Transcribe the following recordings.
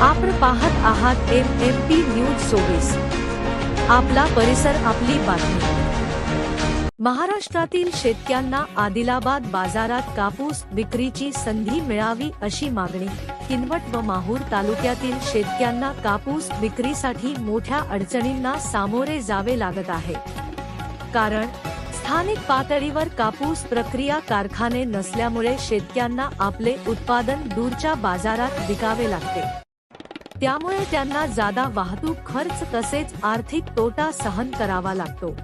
आपण पाहत आहात एम एम पी न्यूज चोवीस. आपला परिसर आपली बातमी. महाराष्ट्रातील शेतकऱ्यांना आदिलाबाद बाजारात कापूस विक्रीची संधी मिळावी अशी मागणी. किनवट व माहूर तालुक्यातील शेतकऱ्यांना कापूस विक्रीसाठी मोठ्या अडचणींना सामोरे जावे लागत आहे. कारण स्थानिक पातळीवर कापूस प्रक्रिया कारखाने नसल्यामुळे शेतकऱ्यांना आपले उत्पादन दूरच्या बाजारात विकावे लागते. त्यामुळे त्यांना जादा वाहतूक खर्च तसेच आर्थिक तोटा सहन करावा लागतो.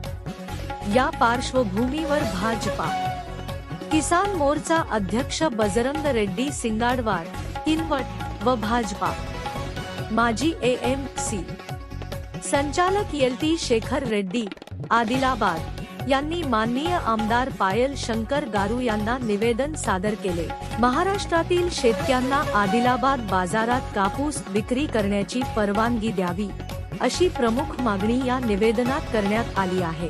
या पार्श्वभूमीवर भाजपा, किसान मोर्चा अध्यक्ष बजरंग रेड्डी सिंगाडवार किनवट व भाजपा, माजी एम सी संचालक एलटी शेखर रेड्डी, आदिलाबाद. यांनी माननीय आमदार पायल शंकर गारू यांना निवेदन सादर केले. महाराष्ट्रातील शेतकऱ्यांना आदिलाबाद बाजारात कापूस विक्री करण्याची परवानगी द्यावी अशी प्रमुख मागणी या निवेदनात करण्यात आली आहे.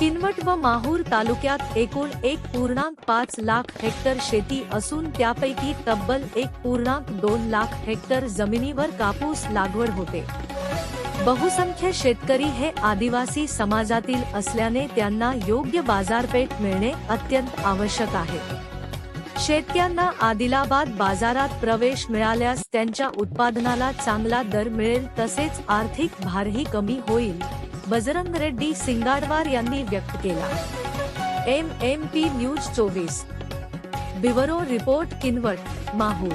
किनवट व माहूर तालुक्यात एकूण एक पूर्णांक पाच लाख हेक्टर शेती असून त्यापैकी तब्बल एक पूर्णांक दोन लाख हेक्टर जमिनीवर कापूस लागवड होते. बहुसंख्य शेतकरी हे आदिवासी समाजातील असल्याने त्यांना योग्य बाजारपेठ मिळणे अत्यंत आवश्यक आहे. शेतकऱ्यांना आदिलाबाद बाजारात प्रवेश मिळाल्यास त्यांच्या उत्पादनाला चांगला दर मिळेल तसेच आर्थिक भारही कमी होईल बजरंग रेड्डी सिंगाडवार यांनी व्यक्त केला. एम एम पी न्यूज चोवीस. Bureau report Kinwat Mahur.